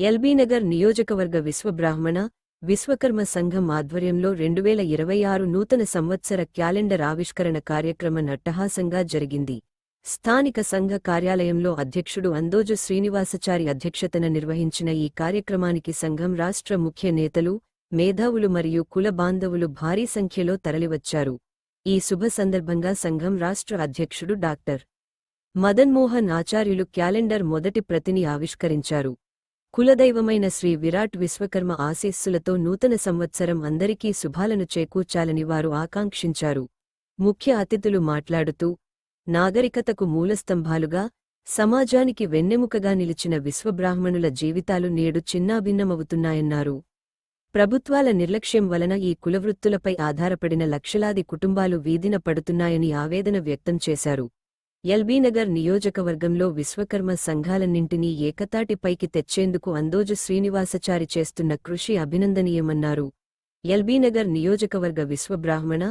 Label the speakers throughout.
Speaker 1: ఎల్బీనగర్ నియోజకవర్గ విశ్వబ్రాహ్మణ విశ్వకర్మ సంఘం ఆధ్వర్యంలో రెండువేల ఇరవై ఆరు నూతన సంవత్సర క్యాలెండర్ ఆవిష్కరణ కార్యక్రమం అట్టహాసంగా జరిగింది. స్థానిక సంఘ కార్యాలయంలో అధ్యక్షుడు అందోజు శ్రీనివాసచారి అధ్యక్షతన నిర్వహించిన ఈ కార్యక్రమానికి సంఘం రాష్ట్ర ముఖ్య నేతలు మేధావులు మరియు కుల బాంధవులు భారీ సంఖ్యలో తరలివచ్చారు. ఈ శుభ సందర్భంగా సంఘం రాష్ట్ర అధ్యక్షుడు డాక్టర్ మదన్మోహన్ ఆచార్యులు క్యాలెండర్ మొదటి ప్రతిని ఆవిష్కరించారు. కులదైవమైన శ్రీ విరాట్ విశ్వకర్మ ఆశీస్సులతో నూతన సంవత్సరం అందరికీ శుభాలను చేకూర్చాలని వారు ఆకాంక్షించారు. ముఖ్య అతిథులు మాట్లాడుతూ నాగరికతకు మూలస్తంభాలుగా సమాజానికి వెన్నెముకగా నిలిచిన విశ్వబ్రాహ్మణుల జీవితాలు నేడు చిన్నాభిన్నమవుతున్నాయన్నారు. ప్రభుత్వాల నిర్లక్ష్యం వలన ఈ కులవృత్తులపై ఆధారపడిన లక్షలాది కుటుంబాలు వీధిన పడుతున్నాయని ఆవేదన వ్యక్తం చేశారు. ఎల్బీనగర్ నియోజకవర్గంలో విశ్వకర్మ సంఘాలన్నింటినీ ఏకతాటిపైకి తెచ్చేందుకు అందోజు శ్రీనివాసచారి చేస్తున్న కృషి అభినందనీయమన్నారు. ఎల్బీనగర్ నియోజకవర్గ విశ్వబ్రాహ్మణ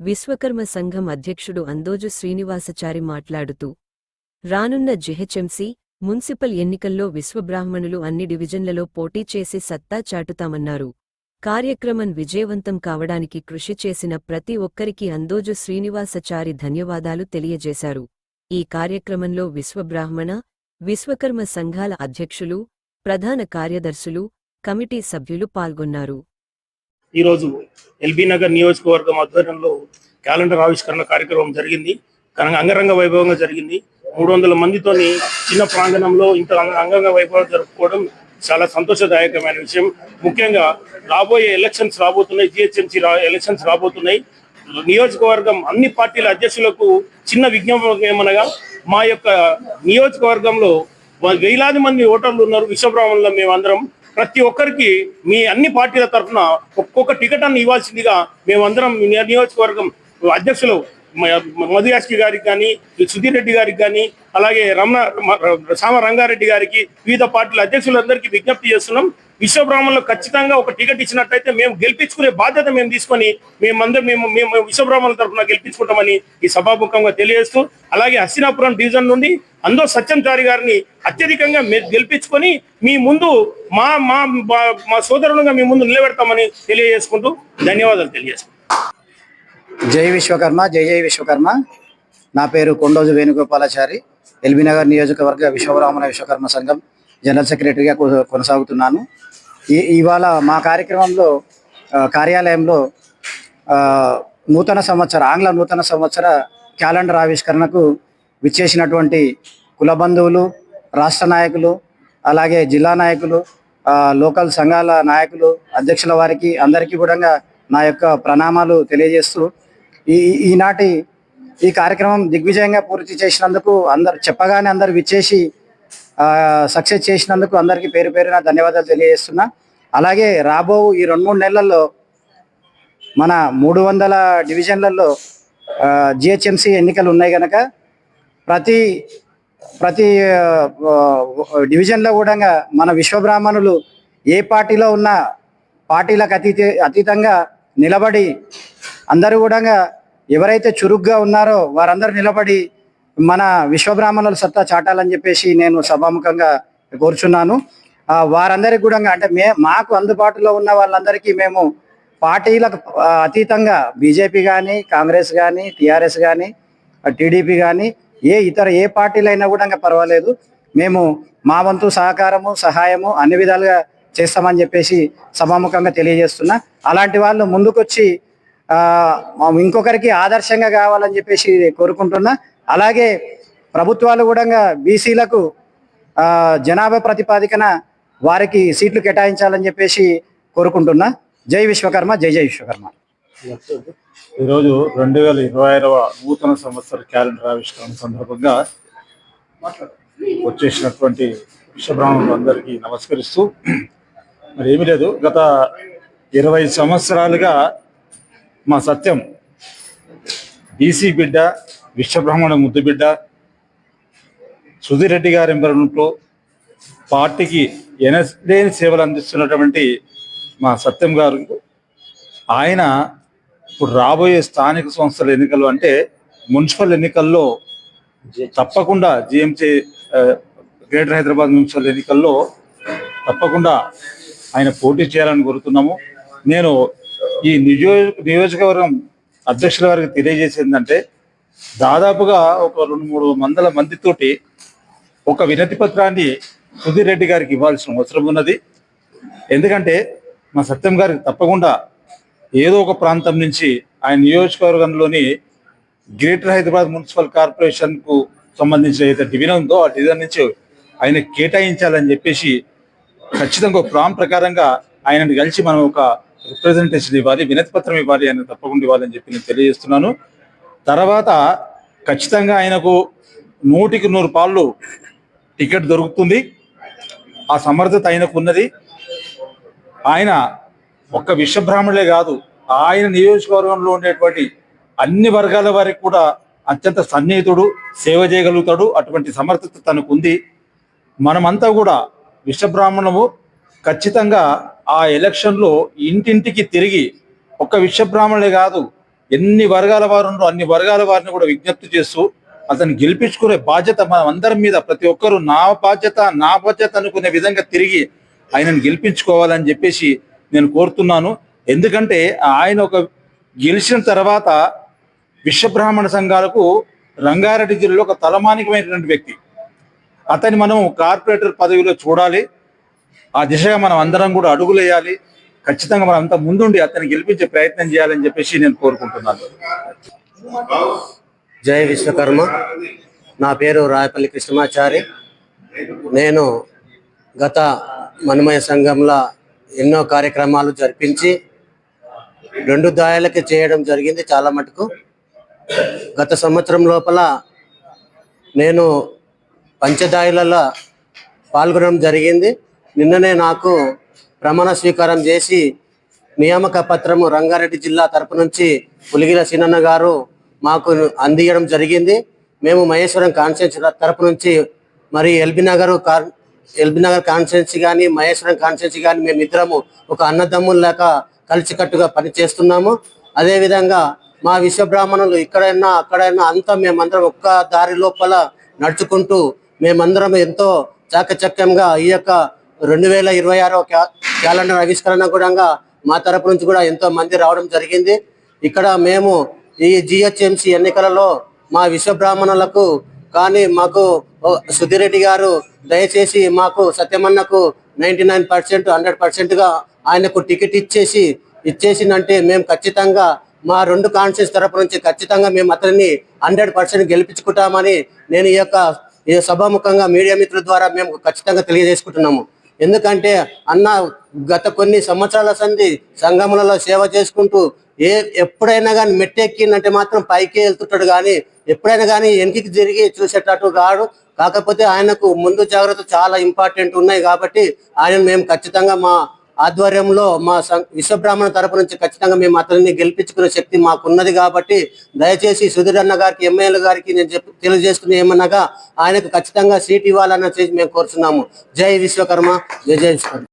Speaker 1: విశ్వకర్మ సంఘం అధ్యక్షుడు అందోజు శ్రీనివాసచారి మాట్లాడుతూ రానున్న జిహెచ్ఎంసీ మున్సిపల్ ఎన్నికల్లో విశ్వబ్రాహ్మణులు అన్ని డివిజన్లలో పోటీ చేసి సత్తా చాటుతామన్నారు. కార్యక్రమం విజయవంతం కావడానికి కృషి చేసిన ప్రతి ఒక్కరికి అందోజు శ్రీనివాసచారి ధన్యవాదాలు తెలియజేశారు. ఈ కార్యక్రమంలో విశ్వబ్రాహ్మణ విశ్వకర్మ సంఘాల అధ్యక్షులు ప్రధాన కార్యదర్శులు కమిటీ సభ్యులు పాల్గొన్నారు.
Speaker 2: ఈరోజు ఎల్బీ నగర్ నియోజకవర్గం ఆధ్వర్యంలో క్యాలెండర్ ఆవిష్కరణ కార్యక్రమం జరిగింది. అంగరంగ వైభవంగా జరిగింది. మూడు వందల మందితోని చిన్న ప్రాంగణంలో ఇంత అంగరంగ వైభవం జరుపుకోవడం చాలా సంతోషదాయకమైన విషయం. ముఖ్యంగా రాబోయే ఎలక్షన్స్ రాబోతున్నాయి. జిహెచ్ఎంసీ ఎలక్షన్స్ రాబోతున్నాయి. నియోజకవర్గం అన్ని పార్టీల అధ్యక్షులకు చిన్న విజ్ఞాపన ఏమనగా మా యొక్క నియోజకవర్గంలో వేలాది మంది ఓటర్లు ఉన్నారు విశ్వబ్రాహ్మణులు మేమందరం. ప్రతి ఒక్కరికి మీ అన్ని పార్టీల తరఫున ఒక్కొక్క టికెట్ అన్ని ఇవ్వాల్సిందిగా మేమందరం నియోజకవర్గం అధ్యక్షులు మ- గారికి కానీ సుధీర్ రెడ్డి గారికి కానీ అలాగే రమణ సామ రంగారెడ్డి గారికి వివిధ పార్టీల అధ్యక్షులందరికీ విజ్ఞప్తి చేస్తున్నాం. విశ్వబ్రాహ్మణులు ఖచ్చితంగా ఒక టికెట్ ఇచ్చినట్టయితే మేము గెలిపించుకునే బాధ్యత మేము తీసుకొని మేమందరం మేము మేము విశ్వబ్రాహ్మణుల తరఫున గెలిపించుకుంటామని ఈ సభాముఖంగా తెలియజేస్తూ అలాగే హస్తినాపురం డివిజన్ నుండి అందో సత్యంచారి గారిని అత్యధికంగా గెలిపించుకొని మీ ముందు మా మా మా- మా సోదరులుగా మీ ముందు నిలబెడతామని తెలియజేసుకుంటూ ధన్యవాదాలు తెలియజేస్తాం
Speaker 3: జై విశ్వకర్మ జై జై విశ్వకర్మ. నా పేరు కొండోజు వేణుగోపాలాచారి ఎల్బీనగర్ నియోజకవర్గ విశ్వబ్రాహ్మణ విశ్వకర్మ సంఘం. జనరల్ సెక్రటరీగా కొ- కొనసాగుతున్నాను. ఈ ఇవాళ మా కార్యక్రమంలో కార్యాలయంలో నూతన సంవత్సర ఆంగ్ల నూతన సంవత్సర క్యాలెండర్ ఆవిష్కరణకు విచ్చేసినటువంటి కుల బంధువులు రాష్ట్ర నాయకులు అలాగే జిల్లా నాయకులు లోకల్ సంఘాల నాయకులు అధ్యక్షుల వారికి అందరికీ కూడా నా యొక్క ప్రణామాలు తెలియజేస్తూ ఈ ఈ- ఈనాటి ఈ కార్యక్రమం దిగ్విజయంగా పూర్తి చేసినందుకు అందరు చెప్పగానే అందరు విచ్చేసి సక్సెస్ చేసినందుకు అందరికీ పేరు పేరున ధన్యవాదాలు తెలియజేస్తున్నా. అలాగే రాబో ఈ రెండు మూడు నెలల్లో మన మూడు వందల డివిజన్లలో జిహెచ్ఎంసి ఎన్నికలు ఉన్నాయి కనుక ప్రతి ప్రతి డివిజన్లో కూడా మన విశ్వబ్రాహ్మణులు ఏ పార్టీలో ఉన్న పార్టీలకు అతీత అతీతంగా నిలబడి అందరూ కూడా ఎవరైతే చురుగ్గా ఉన్నారో వారందరూ నిలబడి మన విశ్వబ్రాహ్మణుల సత్తా చాటాలని చెప్పేసి నేను సభాముఖంగా కోరుచున్నాను. వారందరికి కూడా అంటే మే మాకు అందుబాటులో ఉన్న వాళ్ళందరికీ మేము పార్టీలకు అతీతంగా బీజేపీ కానీ కాంగ్రెస్ కానీ టీఆర్ఎస్ కానీ టీడీపీ కానీ ఏ ఇతర ఏ పార్టీలైనా కూడా ఇంకా పర్వాలేదు. మేము మా వంతు సహకారము సహాయము అన్ని విధాలుగా చేస్తామని చెప్పేసి సభాముఖంగా తెలియజేస్తున్నా. అలాంటి వాళ్ళు ముందుకొచ్చి ఇంకొకరికి ఆదర్శంగా కావాలని చెప్పేసి కోరుకుంటున్నా. అలాగే ప్రభుత్వాలు కూడా బీసీలకు జనాభా ప్రతిపాదికన వారికి సీట్లు కేటాయించాలని చెప్పేసి కోరుకుంటున్నా. జై విశ్వకర్మ జై జై విశ్వకర్మ.
Speaker 4: ఈరోజు రెండు వేల ఇరవై ఐదవ నూతన సంవత్సర క్యాలెండర్ ఆవిష్కరణ సందర్భంగా వచ్చేసినటువంటి విశ్వబ్రాహ్మణులందరికీ నమస్కరిస్తూ మరి ఏమీ లేదు. గత ఇరవై సంవత్సరాలుగా మా సత్యం బీసీ బిడ్డ విశ్వబ్రహ్మణ ముద్దుబిడ్డ. సుధీరెడ్డి సుధీర్ రెడ్డి గారి ఎంబరంలో పార్టీకి ఎనలేని సేవలు అందిస్తున్నటువంటి మా సత్యం గారు. ఆయన ఇప్పుడు రాబోయే స్థానిక సంస్థల ఎన్నికలు అంటే మున్సిపల్ ఎన్నికల్లో తప్పకుండా జిఎంసీ గ్రేటర్ హైదరాబాద్ మున్సిపల్ ఎన్నికల్లో తప్పకుండా ఆయన పోటీ చేయాలని కోరుతున్నాము. నేను ఈ నియోజ నియోజకవర్గం అధ్యక్షుల వారికి తెలియజేసేందంటే దాదాపుగా ఒక రెండు మూడు వందల మందితోటి ఒక వినతి పత్రాన్ని సుధీర్ రెడ్డి గారికి ఇవ్వాల్సిన అవసరం ఉన్నది. ఎందుకంటే మా సత్యం గారికి తప్పకుండా ఏదో ఒక ప్రాంతం నుంచి ఆయన నియోజకవర్గంలోని గ్రేటర్ హైదరాబాద్ మున్సిపల్ కార్పొరేషన్కు సంబంధించిన ఏదైతే డివిజన్ ఉందో ఆ డివిజన్ నుంచి ఆయన కేటాయించాలని చెప్పేసి ఖచ్చితంగా ఒక ప్రాం ప్రకారంగా ఆయనని కలిసి మనం ఒక రిప్రజెంటేషన్ ఇవ్వాలి వినతి పత్రం ఇవ్వాలి ఆయన తప్పకుండా ఇవ్వాలని చెప్పి నేను తెలియజేస్తున్నాను. తర్వాత ఖచ్చితంగా ఆయనకు నూటికి నూరు పాళ్ళు టికెట్ దొరుకుతుంది. ఆ సమర్థత ఆయనకు ఉన్నది ఆయన ఒక్క విశ్వబ్రాహ్మణులే కాదు ఆయన నియోజకవర్గంలో ఉండేటువంటి అన్ని వర్గాల వారికి కూడా అత్యంత సన్నిహితుడు సేవ చేయగలుగుతాడు. అటువంటి సమర్థత తనకు ఉంది మనమంతా కూడా విశ్వబ్రాహ్మణము ఖచ్చితంగా ఆ ఎలక్షన్లో ఇంటింటికి తిరిగి ఒక్క విశ్వబ్రాహ్మణులే కాదు ఎన్ని వర్గాల వారు ఉన్నారో అన్ని వర్గాల వారిని కూడా విజ్ఞప్తి చేస్తూ అతను గెలిపించుకునే బాధ్యత మనం అందరి మీద ప్రతి ఒక్కరూ నా బాధ్యత నా బాధ్యత అనుకునే విధంగా తిరిగి ఆయనను గెలిపించుకోవాలని చెప్పేసి నేను కోరుతున్నాను. ఎందుకంటే ఆయన ఒక గెలిచిన తర్వాత విశ్వబ్రాహ్మణ సంఘాలకు రంగారెడ్డి జిల్లాలో ఒక తలమానికమైనటువంటి వ్యక్తి. అతన్ని మనం కార్పొరేటర్ పదవిలో చూడాలి. ఆ దిశగా మనం అందరం కూడా అడుగులేయాలి ఖచ్చితంగా మనం అంతా ముందుండి అతన్ని గెలిపించే ప్రయత్నం చేయాలని చెప్పేసి నేను కోరుకుంటున్నాను.
Speaker 5: జయ విశ్వకర్మ. నా పేరు రాయపల్లి కృష్ణమాచారి. నేను గత మనమయ సంఘంలో ఎన్నో కార్యక్రమాలు జరిపించి రెండు దాయాలకి చేయడం జరిగింది చాలా మటుకు. గత సంవత్సరం లోపల నేను పంచదాయులలో పాల్గొనడం జరిగింది. నిన్ననే నాకు ప్రమాణ స్వీకారం చేసి నియామక పత్రము రంగారెడ్డి జిల్లా తరపు నుంచి పులిగిల సీనన్న గారు మాకు అందియడం జరిగింది. మేము మహేశ్వరం కాన్స్టిట్యూన్సీ తరపు నుంచి మరి LB Nagar LB Nagar constituency కానీ మహేశ్వరం కాన్స్టిట్యున్సీ కానీ మేమిద్దరము ఒక అన్నదమ్ముల్లాక కలిసికట్టుగా పనిచేస్తున్నాము. అదేవిధంగా మా విశ్వబ్రాహ్మణులు ఇక్కడైనా అక్కడైనా అంతా మేమందరం ఒక్క దారి లోపల నడుచుకుంటూ మేమందరం ఎంతో చాకచక్యంగా ఈ యొక్క రెండు వేల ఇరవై ఆరో క్యాలెండర్ ఆవిష్కరణ కూడా మా తరపు నుంచి కూడా ఎంతో మంది రావడం జరిగింది. ఇక్కడ మేము ఈ జిహెచ్ఎంసి ఎన్నికలలో మా విశ్వబ్రాహ్మణులకు కానీ మాకు ఓ గారు దయచేసి మాకు సత్యమన్నకు నైంటీ నైన్ పర్సెంట్ హండ్రెడ్ పర్సెంట్గా ఆయనకు టికెట్ ఇచ్చేసి ఇచ్చేసిందంటే మేము ఖచ్చితంగా మా రెండు కాన్షియస్ తరపు నుంచి ఖచ్చితంగా మేము అతన్ని హండ్రెడ్ పర్సెంట్ గెలిపించుకుంటామని నేను ఈ యొక్క ఈ సభాముఖంగా మీడియా మిత్రుల ద్వారా మేము ఖచ్చితంగా తెలియజేసుకుంటున్నాము. ఎందుకంటే అన్న గత కొన్ని సంవత్సరాల సంధి సంఘములలో సేవ చేసుకుంటూ ఏ ఎప్పుడైనా కానీ మెట్టెక్కిందంటే మాత్రం పైకి వెళ్తుంటాడు కానీ ఎప్పుడైనా కానీ వెనక్కి తిరిగి చూసేటట్టు కాడు కాకపోతే ఆయనకు ముందు జాగ్రత్త చాలా ఇంపార్టెంట్ ఉన్నాయి కాబట్టి ఆయన మేము ఖచ్చితంగా మా ఆధ్వర్యంలో మా సం- విశ్వబ్రాహ్మణ తరపు నుంచి ఖచ్చితంగా మేము అతన్ని గెలిపించుకునే శక్తి మాకున్నది కాబట్టి దయచేసి సుధీర్ అన్న గారికి ఎమ్మెల్యే గారికి నేను చెప్ తెలియజేసుకుని ఏమనగా ఆయనకు ఖచ్చితంగా సీట్ ఇవ్వాలన్న చేసి మేము కోరుతున్నాము జై విశ్వకర్మ జై జై విశ్వకర్మ.